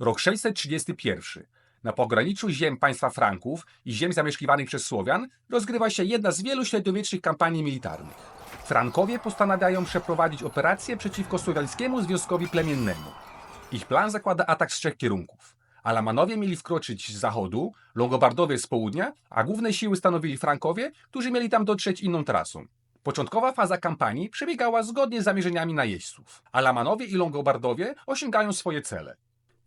Rok 631. Na pograniczu ziem państwa Franków i ziem zamieszkiwanych przez Słowian rozgrywa się jedna z wielu średniowiecznych kampanii militarnych. Frankowie postanawiają przeprowadzić operację przeciwko słowiańskiemu związkowi plemiennemu. Ich plan zakłada atak z trzech kierunków. Alamanowie mieli wkroczyć z zachodu, Longobardowie z południa, a główne siły stanowili Frankowie, którzy mieli tam dotrzeć inną trasą. Początkowa faza kampanii przebiegała zgodnie z zamierzeniami najeźdźców. Alamanowie i Longobardowie osiągają swoje cele.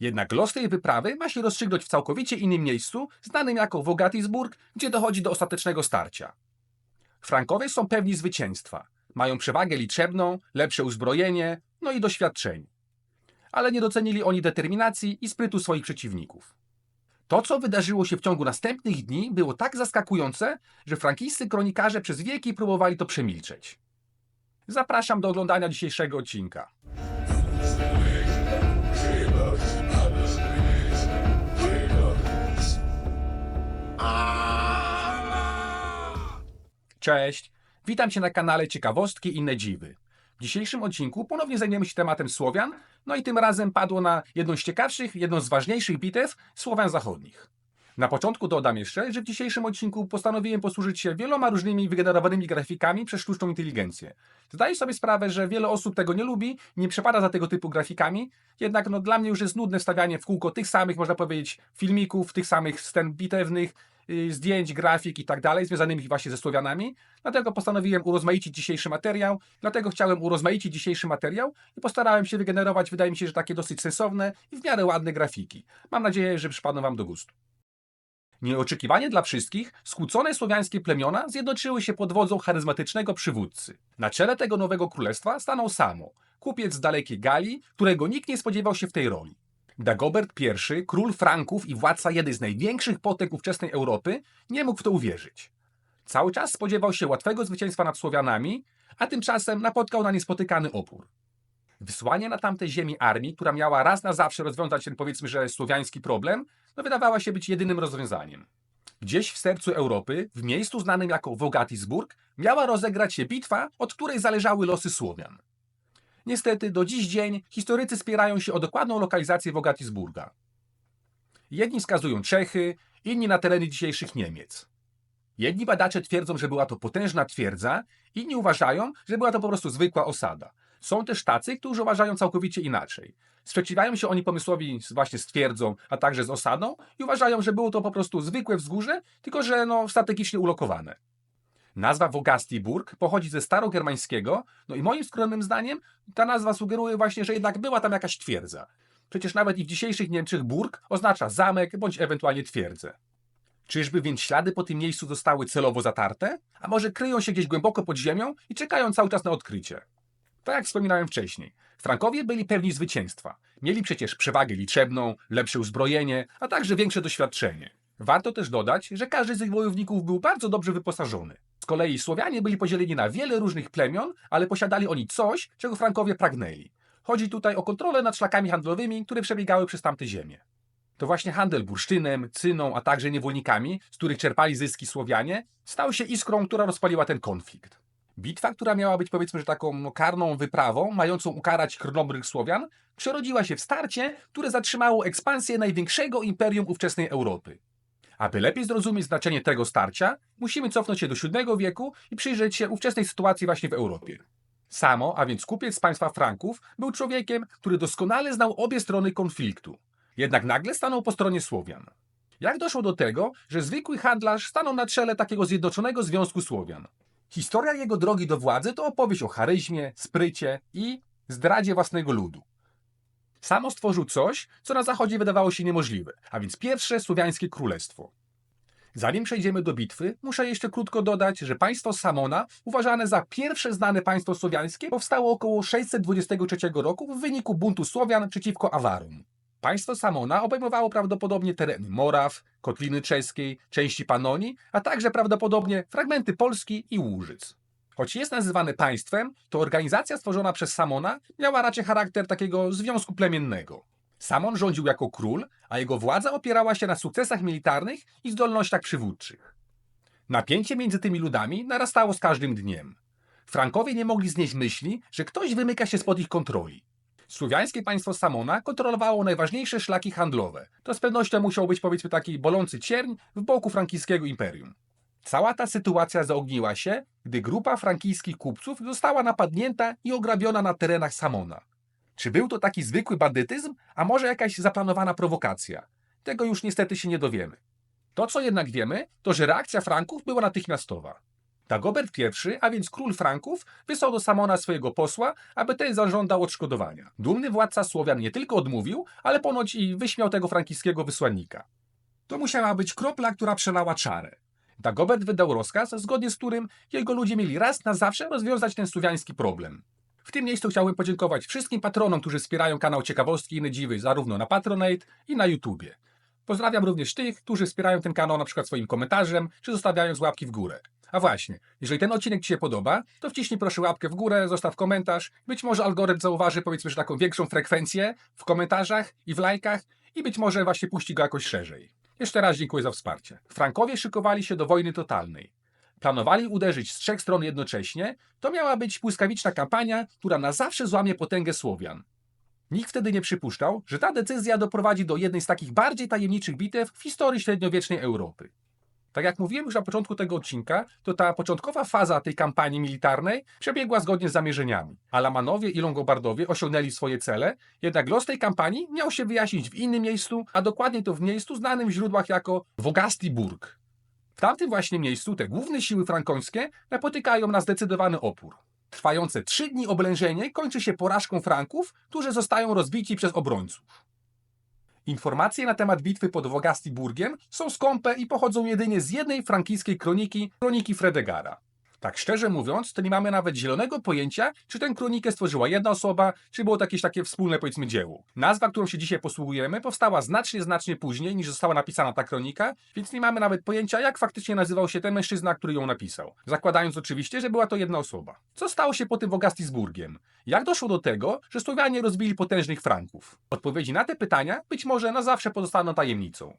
Jednak los tej wyprawy ma się rozstrzygnąć w całkowicie innym miejscu, znanym jako Wogatisburg, gdzie dochodzi do ostatecznego starcia. Frankowie są pewni zwycięstwa. Mają przewagę liczebną, lepsze uzbrojenie, no i doświadczenie. Ale nie docenili oni determinacji i sprytu swoich przeciwników. To, co wydarzyło się w ciągu następnych dni, było tak zaskakujące, że frankijscy kronikarze przez wieki próbowali to przemilczeć. Zapraszam do oglądania dzisiejszego odcinka. Cześć, witam Cię na kanale Ciekawostki i inne dziwy. W dzisiejszym odcinku ponownie zajmiemy się tematem Słowian, no i tym razem padło na jedną z ciekawszych, jedną z ważniejszych bitew Słowian Zachodnich. Na początku dodam jeszcze, że w dzisiejszym odcinku postanowiłem posłużyć się wieloma różnymi wygenerowanymi grafikami przez sztuczną inteligencję. Zdaję sobie sprawę, że wiele osób tego nie lubi, nie przepada za tego typu grafikami, jednak no, dla mnie już jest nudne stawianie w kółko tych samych, można powiedzieć, filmików, tych samych scen bitewnych, zdjęć, grafik i tak dalej, związanymi właśnie ze Słowianami. Dlatego postanowiłem urozmaicić dzisiejszy materiał, dlatego chciałem urozmaicić dzisiejszy materiał i postarałem się wygenerować, wydaje mi się, że takie dosyć sensowne i w miarę ładne grafiki. Mam nadzieję, że przypadną Wam do gustu. Nieoczekiwanie dla wszystkich, skłócone słowiańskie plemiona zjednoczyły się pod wodzą charyzmatycznego przywódcy. Na czele tego nowego królestwa stanął Samo, kupiec z dalekiej Galii, którego nikt nie spodziewał się w tej roli. Dagobert I, król Franków i władca jednej z największych potęg ówczesnej Europy, nie mógł w to uwierzyć. Cały czas spodziewał się łatwego zwycięstwa nad Słowianami, a tymczasem napotkał na niespotykany opór. Wysłanie na tamte ziemi armii, która miała raz na zawsze rozwiązać ten powiedzmy, że słowiański problem, no wydawała się być jedynym rozwiązaniem. Gdzieś w sercu Europy, w miejscu znanym jako Wogatisburg, miała rozegrać się bitwa, od której zależały losy Słowian. Niestety, do dziś dzień historycy spierają się o dokładną lokalizację Wogatisburga. Jedni wskazują Czechy, inni na tereny dzisiejszych Niemiec. Jedni badacze twierdzą, że była to potężna twierdza, inni uważają, że była to po prostu zwykła osada. Są też tacy, którzy uważają całkowicie inaczej. Sprzeciwiają się oni pomysłowi właśnie z twierdzą, a także z osadą i uważają, że było to po prostu zwykłe wzgórze, tylko że no, strategicznie ulokowane. Nazwa Wogastiburg pochodzi ze starogermańskiego, no i moim skromnym zdaniem ta nazwa sugeruje właśnie, że jednak była tam jakaś twierdza. Przecież nawet i w dzisiejszych Niemczech burg oznacza zamek bądź ewentualnie twierdzę. Czyżby więc ślady po tym miejscu zostały celowo zatarte? A może kryją się gdzieś głęboko pod ziemią i czekają cały czas na odkrycie? Tak jak wspominałem wcześniej, Frankowie byli pewni zwycięstwa. Mieli przecież przewagę liczebną, lepsze uzbrojenie, a także większe doświadczenie. Warto też dodać, że każdy z ich wojowników był bardzo dobrze wyposażony. Z kolei Słowianie byli podzieleni na wiele różnych plemion, ale posiadali oni coś, czego Frankowie pragnęli. Chodzi tutaj o kontrolę nad szlakami handlowymi, które przebiegały przez tamte ziemie. To właśnie handel bursztynem, cyną, a także niewolnikami, z których czerpali zyski Słowianie, stał się iskrą, która rozpaliła ten konflikt. Bitwa, która miała być powiedzmy, że taką no, karną wyprawą, mającą ukarać krnobrych Słowian, przerodziła się w starcie, które zatrzymało ekspansję największego imperium ówczesnej Europy. Aby lepiej zrozumieć znaczenie tego starcia, musimy cofnąć się do VII wieku i przyjrzeć się ówczesnej sytuacji właśnie w Europie. Samo, a więc kupiec z państwa Franków, był człowiekiem, który doskonale znał obie strony konfliktu. Jednak nagle stanął po stronie Słowian. Jak doszło do tego, że zwykły handlarz stanął na czele takiego zjednoczonego Związku Słowian? Historia jego drogi do władzy to opowieść o charyzmie, sprycie i zdradzie własnego ludu. Samo stworzył coś, co na zachodzie wydawało się niemożliwe, a więc pierwsze słowiańskie królestwo. Zanim przejdziemy do bitwy, muszę jeszcze krótko dodać, że państwo Samona, uważane za pierwsze znane państwo słowiańskie, powstało około 623 roku w wyniku buntu Słowian przeciwko Awarom. Państwo Samona obejmowało prawdopodobnie tereny Moraw, Kotliny Czeskiej, części Panonii, a także prawdopodobnie fragmenty Polski i Łużyc. Choć jest nazywane państwem, to organizacja stworzona przez Samona miała raczej charakter takiego związku plemiennego. Samon rządził jako król, a jego władza opierała się na sukcesach militarnych i zdolnościach przywódczych. Napięcie między tymi ludami narastało z każdym dniem. Frankowie nie mogli znieść myśli, że ktoś wymyka się spod ich kontroli. Słowiańskie państwo Samona kontrolowało najważniejsze szlaki handlowe. To z pewnością musiał być powiedzmy taki bolący cierń w boku frankijskiego imperium. Cała ta sytuacja zaogniła się, gdy grupa frankijskich kupców została napadnięta i ograbiona na terenach Samona. Czy był to taki zwykły bandytyzm, a może jakaś zaplanowana prowokacja? Tego już niestety się nie dowiemy. To, co jednak wiemy, to że reakcja Franków była natychmiastowa. Dagobert I, a więc król Franków, wysłał do Samona swojego posła, aby ten zażądał odszkodowania. Dumny władca Słowian nie tylko odmówił, ale ponoć i wyśmiał tego frankijskiego wysłannika. To musiała być kropla, która przelała czarę. Dagobert wydał rozkaz, zgodnie z którym jego ludzie mieli raz na zawsze rozwiązać ten słowiański problem. W tym miejscu chciałbym podziękować wszystkim patronom, którzy wspierają kanał Ciekawostki i inne dziwy zarówno na Patronate i na YouTubie. Pozdrawiam również tych, którzy wspierają ten kanał na przykład swoim komentarzem, czy zostawiając łapki w górę. A właśnie, jeżeli ten odcinek Ci się podoba, to wciśnij proszę łapkę w górę, zostaw komentarz. Być może algorytm zauważy, powiedzmy, że taką większą frekwencję w komentarzach i w lajkach i być może właśnie puści go jakoś szerzej. Jeszcze raz dziękuję za wsparcie. Frankowie szykowali się do wojny totalnej. Planowali uderzyć z trzech stron jednocześnie. To miała być błyskawiczna kampania, która na zawsze złamie potęgę Słowian. Nikt wtedy nie przypuszczał, że ta decyzja doprowadzi do jednej z takich bardziej tajemniczych bitew w historii średniowiecznej Europy. Tak jak mówiłem już na początku tego odcinka, to ta początkowa faza tej kampanii militarnej przebiegła zgodnie z zamierzeniami. Alamanowie i Longobardowie osiągnęli swoje cele, jednak los tej kampanii miał się wyjaśnić w innym miejscu, a dokładnie to w miejscu znanym w źródłach jako Wogastiburg. W tamtym właśnie miejscu te główne siły frankońskie napotykają na zdecydowany opór. Trwające trzy dni oblężenie kończy się porażką Franków, którzy zostają rozbici przez obrońców. Informacje na temat bitwy pod Wogastiburgiem są skąpe i pochodzą jedynie z jednej frankijskiej kroniki, kroniki Fredegara. Tak szczerze mówiąc, to nie mamy nawet zielonego pojęcia, czy tę kronikę stworzyła jedna osoba, czy było to jakieś takie wspólne, powiedzmy, dzieło. Nazwa, którą się dzisiaj posługujemy, powstała znacznie, znacznie później, niż została napisana ta kronika, więc nie mamy nawet pojęcia, jak faktycznie nazywał się ten mężczyzna, który ją napisał. Zakładając oczywiście, że była to jedna osoba. Co stało się po tym Wogastisburgiem? Jak doszło do tego, że Słowianie rozbili potężnych Franków? Odpowiedzi na te pytania być może na zawsze pozostaną tajemnicą.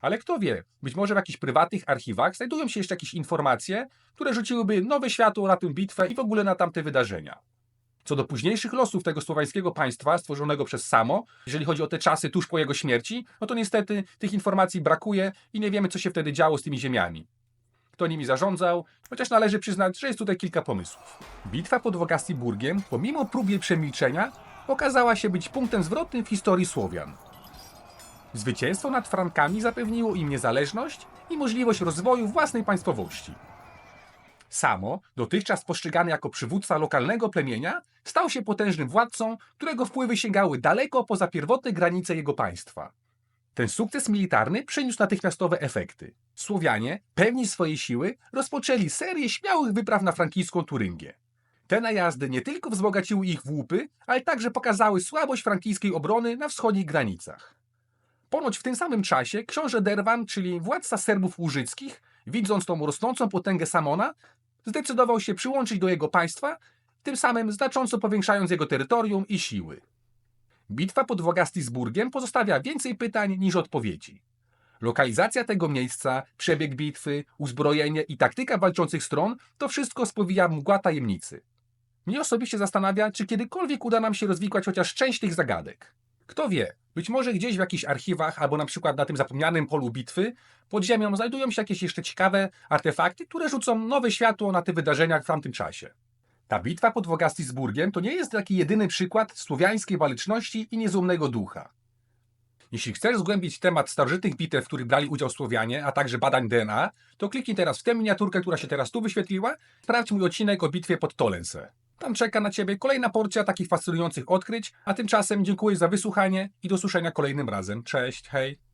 Ale kto wie, być może w jakichś prywatnych archiwach znajdują się jeszcze jakieś informacje, które rzuciłyby nowe światło na tę bitwę i w ogóle na tamte wydarzenia. Co do późniejszych losów tego słowańskiego państwa stworzonego przez Samo, jeżeli chodzi o te czasy tuż po jego śmierci, no to niestety tych informacji brakuje i nie wiemy, co się wtedy działo z tymi ziemiami. Kto nimi zarządzał, chociaż należy przyznać, że jest tutaj kilka pomysłów. Bitwa pod Wogastiburgiem, pomimo prób jej przemilczenia, okazała się być punktem zwrotnym w historii Słowian. Zwycięstwo nad Frankami zapewniło im niezależność i możliwość rozwoju własnej państwowości. Samo, dotychczas postrzegany jako przywódca lokalnego plemienia, stał się potężnym władcą, którego wpływy sięgały daleko poza pierwotne granice jego państwa. Ten sukces militarny przyniósł natychmiastowe efekty. Słowianie, pewni swojej siły, rozpoczęli serię śmiałych wypraw na frankijską Turyngię. Te najazdy nie tylko wzbogaciły ich w łupy, ale także pokazały słabość frankijskiej obrony na wschodnich granicach. Ponoć w tym samym czasie książę Derwan, czyli władca Serbów Łużyckich, widząc tą rosnącą potęgę Samona, zdecydował się przyłączyć do jego państwa, tym samym znacząco powiększając jego terytorium i siły. Bitwa pod Wogastisburgiem pozostawia więcej pytań niż odpowiedzi. Lokalizacja tego miejsca, przebieg bitwy, uzbrojenie i taktyka walczących stron to wszystko spowija mgła tajemnicy. Mnie osobiście zastanawia, czy kiedykolwiek uda nam się rozwikłać chociaż część tych zagadek. Kto wie, być może gdzieś w jakichś archiwach albo na przykład na tym zapomnianym polu bitwy pod ziemią znajdują się jakieś jeszcze ciekawe artefakty, które rzucą nowe światło na te wydarzenia w tamtym czasie. Ta bitwa pod Wogastisburgiem to nie jest taki jedyny przykład słowiańskiej waleczności i niezłomnego ducha. Jeśli chcesz zgłębić temat starożytnych bitew, w których brali udział Słowianie, a także badań DNA, to kliknij teraz w tę miniaturkę, która się teraz tu wyświetliła. Sprawdź mój odcinek o bitwie pod Tolense. Tam czeka na Ciebie kolejna porcja takich fascynujących odkryć, a tymczasem dziękuję za wysłuchanie i do słyszenia kolejnym razem. Cześć, hej!